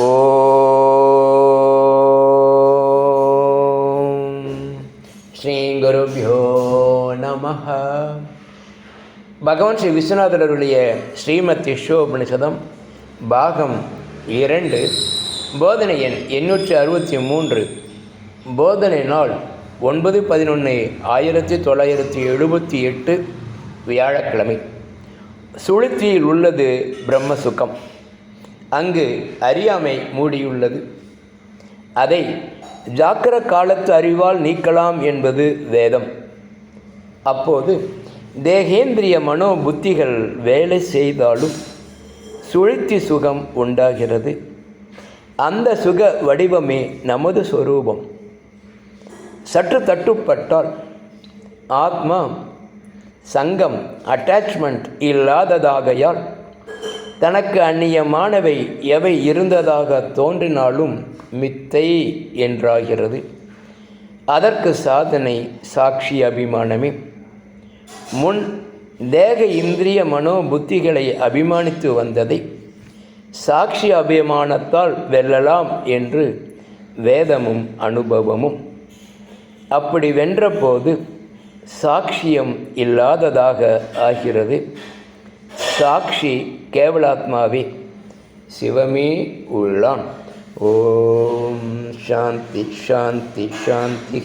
ஓம் ஸ்ரீ குருபியோ நம பகவான் ஸ்ரீ விஸ்வநாதருடைய ஸ்ரீமத் யசோபனிஷதம் பாகம் இரண்டு போதனை எண் எண்ணூற்றி அறுபத்தி மூன்று போதனை நாள் ஒன்பது பதினொன்று ஆயிரத்தி தொள்ளாயிரத்தி எழுபத்தி எட்டு வியாழக்கிழமை. சுளுத்தியில் உள்ளது பிரம்ம சுகம் அங்கு அறியாமை மூடியுள்ளது. அதை ஜாக்கிர காலத்து அறிவால் நீக்கலாம் என்பது வேதம். அப்போது தேகேந்திரிய மனோ புத்திகள் வேலை செய்தாலும் சுழித்தி சுகம் உண்டாகிறது. அந்த சுக வடிவமே நமது சொரூபம். சற்று தட்டுப்பட்டால் ஆத்மா சங்கம் அட்டாச்மெண்ட் இல்லாததாகையால் தனக்கு அந்நியமானவை எவை இருந்ததாக தோன்றினாலும் மித்தை என்றாகிறது. அதற்கு சாதனை சாட்சி அபிமானமே. முன் தேக இந்திரிய மனோ புத்திகளை அபிமானித்து வந்ததை சாட்சி அபிமானத்தால் வெல்லலாம் என்று வேதமும் அனுபவமும். அப்படி வென்றபோது சாட்சியம் இல்லாததாக ஆகிறது. சாட்சி கேவலாத்மாவே சிவமே உள்ளான் ஓம் சாந்தி சாந்தி சாந்தி